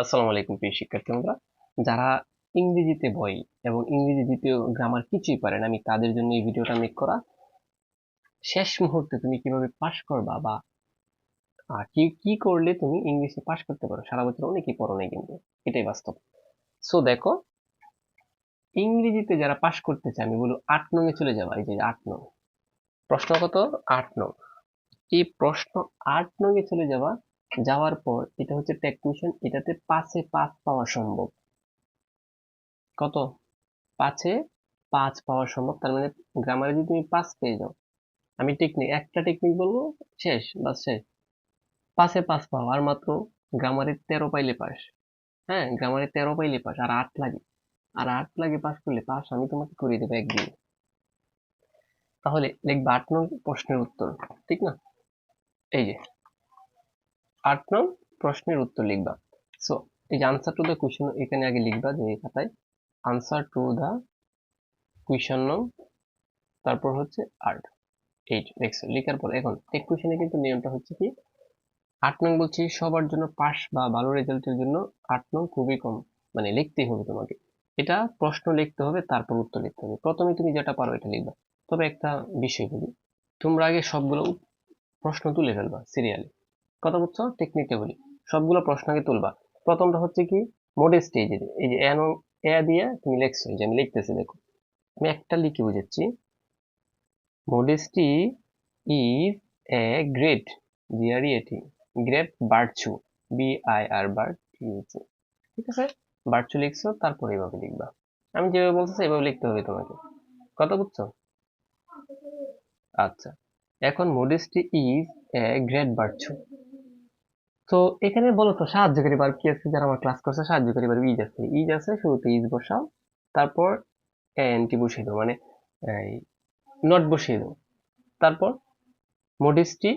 আসসালামু আলাইকুম প্রিয় শিক্ষার্থী বন্ধুরা যারা ইংরেজিতে বই এবং ইংরেজি দ্বিতীয় গ্রামার কিছুই পারেন আমি তাদের জন্য এই ভিডিওটা মেক করা। শেষ মুহূর্তে তুমি কীভাবে পাশ করবা বা কি কি করলে তুমি ইংলিশে পাশ করতে পারো? সারা বছর অনেকেই পড়ো নাই কিন্তু, এটাই বাস্তব। সো দেখো, ইংরেজিতে যারা পাশ করতে চায়, আমি বলব আট নং এ চলে যাবা, এই যে আট নং। প্রশ্ন কত? আট নং। এই প্রশ্ন আট নং এ চলে যাবা যাওয়ার পর এটা হচ্ছে টেকনিশিয়ান এটাতে পাঁচে পাঁচ পাওয়া সম্ভব। কত? পাঁচে পাঁচ পাওয়া সম্ভব, তার মানে গ্রামারে যদি তুমি পাঁচ পেয়ে যাও, আমি টেকনিক একটা টেকনিক বলব, শেষ, বাস শেষ। পাঁচে পাঁচ পাও, আর মাত্র গ্রামারে তেরো পাইলে পাস। হ্যাঁ গ্রামারে তেরো পাইলে পাস, আর আট লাগে। আর আট লাগে পাস করলে পাস, আমি তোমাকে করিয়ে দেবো একদিন। তাহলে লিখবা আট নং প্রশ্নের উত্তর, ঠিক না? এই যে। আট নং প্রশ্নের উত্তর লিখবা। সো এই যে আনসার টু দ্য কোয়েশ্চেন এখানে আগে লিখবা যে এই খাতায় আনসার টু দ্য কোয়েশ্চেন নং তারপর হচ্ছে আট এইট দেখছ, লেখার পর এখন এক কোয়েশ্চেনে কিন্তু নিয়মটা হচ্ছে কি? আট নং বলছি, সবার জন্য পাস বা ভালো রেজাল্টের জন্য আট নং খুবই কম মানে লিখতেই হবে তোমাকে। এটা প্রশ্ন লিখতে হবে, তারপর উত্তর লিখতে হবে। প্রথমে তুমি যেটা পারো এটা লিখবা। তবে একটা বিষয় বলি, তোমরা আগে সবগুলো প্রশ্ন তুলে ফেলবা সিরিয়ালি কথা বুঝছ টেকনিকটা বলি। সবগুলো প্রশ্ন আগে তুলবা। প্রথমটা হচ্ছে কি মডেস্টি এই যে এই যে এন এ দিয়ে তুমি লিখছো যে আমি লিখতেছি, দেখো। আমি একটা লিখে বুঝাচ্ছি। Modesty is a great G R E A T great বার্চু B I R ইউচু ঠিক আছে? বার্চু লিখছো, তারপর এইভাবে লিখবা। আমি যেভাবে বলতেছি এভাবে লিখতে হবে তোমাকে। কথা বুঝছ? আচ্ছা। এখন মডেস্টি ইজ এ গ্রেট বার্চু তো এখানে বলো তো সাহায্যকারী বার কি আছে? যারা আমার ক্লাস করছে সাহায্যকারী বার ইজ আছে। ইজ আছে, শুরুতে ইজ বসাও, তারপর এনটি বসিয়ে দাও মানে নট বসিয়ে দাও তারপর মডেস্টি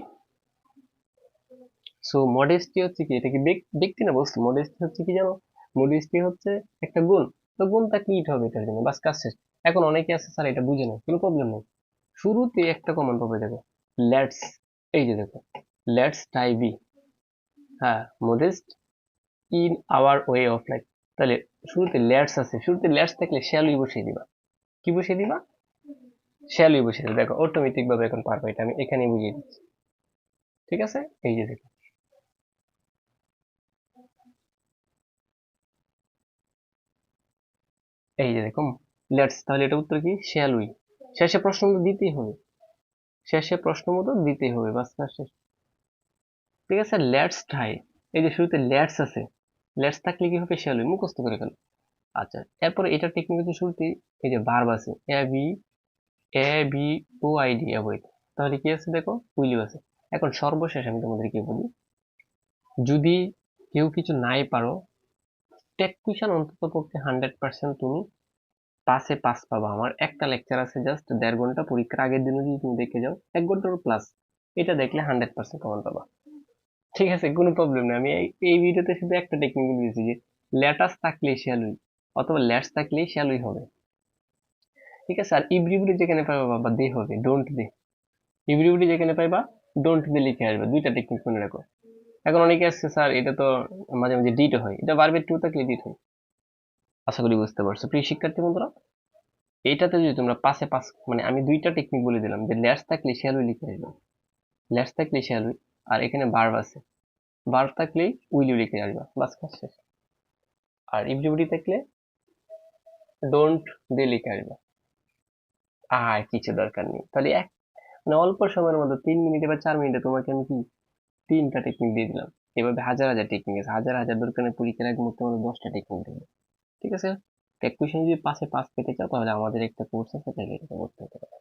সো মডেস্টি হচ্ছে কি? এটা কি ব্যক- ব্যক্তি না বস্তু? মডেস্টি হচ্ছে কি জানো? মডেস্টি হচ্ছে একটা গুণ। তো গুণটা কি হবে এটার জন্য? বাস কাজ শেষ। এখন অনেকে আছে, স্যার এটা বুঝে না কোনো প্রবলেম নেই। শুরুতে একটা কমন পাবে দেখো লেটস এই যে দেখো লেটস টাই বি হ্যাঁ modest in our way of life তাহলে শুরুতে লেটস আছে। শুরুতে লেটস থাকলে শ্যালই বসিয়ে দিবা? কি বসিয়ে দিবা? শ্যালই বসিয়ে দিবা। দেখো অটোমেটিক ভাবে এখন পারবে এটা। আমি এখানেই বুঝিয়ে দিচ্ছি। ঠিক আছে? এই যে দেখো। এই যে দেখো লেটস তাহলে এটা উত্তর কি? শ্যাল উই শেষে প্রশ্ন মতো দিতেই হবে। শেষে প্রশ্ন মতো দিতেই হবে। বাস, শেষ। ঠিক আছে, লেটস ট্রাই এই যে শুরুতে লেটস আছে, লেটস থাকলে কি হবে শ্যাল উই মুখস্থ করে ফেলো। আচ্ছা এরপরে এটা টেকনিক হচ্ছে শুরুতে এই যে ভার্ব আছে A V A V O I D avoid তাহলে কি আছে দেখো? উইলিও আছে। এখন সর্বশেষ আমি তোমাদেরকে বলি? যদি কেউ কিছু নাই পারো টেক কুইশন অন্তত পক্ষে হান্ড্রেড পার্সেন্ট তুমি পাসে পাস পাবা। আমার একটা লেকচার আছে জাস্ট দেড় ঘণ্টা পরীক্ষার আগের দিনও যদি তুমি দেখে যাও, এক ঘণ্টার প্লাস এটা দেখলে হান্ড্রেড পার্সেন্ট কমন পাবা। ঠিক আছে, কোনো প্রবলেম নেই। আমি এই- ভিডিওতে শুধু একটা টেকনিক দিয়েছি যে ল্যাটাস থাকলেই শ্যালুই অথবা ল্যাটস থাকলেই শ্যালুই হবে। ঠিক আছে, আর ইব্রিবুলি যেখানে পাইবা বা দে হবে ডোন্ট দে। ইব্রিবুলি যেখানে পাইবা ডোন্ট দে লিখে আসবে। দুইটা টেকনিক মনে রাখো। এখন অনেকে আসছে স্যার, এটা তো মাঝে মাঝে ডিট হয়। এটা বারবার টু থাকলে ডিট হয়। আশা করি বুঝতে পারছ। প্রিয় শিক্ষার্থী বন্ধুরা এইটাতে যদি তোমরা পাশে পাস মানে আমি দুইটা টেকনিক বলে দিলাম যে ল্যাটস থাকলে শ্যালুই লিখে আসবে। ল্যাটস থাকলে শ্যালুই আর এখানে বার্ব আছে। বার্ব থাকলেই উইলিও লিখে আসবে, বাস কাজ শেষ। আর ইভরিবডি থাকলে ডোন্ট দে লিখে আসবে। আর কিছু দরকার নেই। তাহলে এক মানে অল্প সময়ের মধ্যে, তিন মিনিটে বা চার মিনিটে তোমাকে আমি কি তিনটা টেকনিক দিয়ে দিলাম। এভাবে হাজার হাজার টেকনিক আছে। হাজার হাজার দরকার নেই, পরীক্ষার এক মুহূর্তে আমাদের দশটা টেকনিক দেবে। ঠিক আছে? টেক কুইশন যদি পাশে পাস পেতে চাও, তাহলে আমাদের একটা কোর্স আছে এটা করতে হতে পারে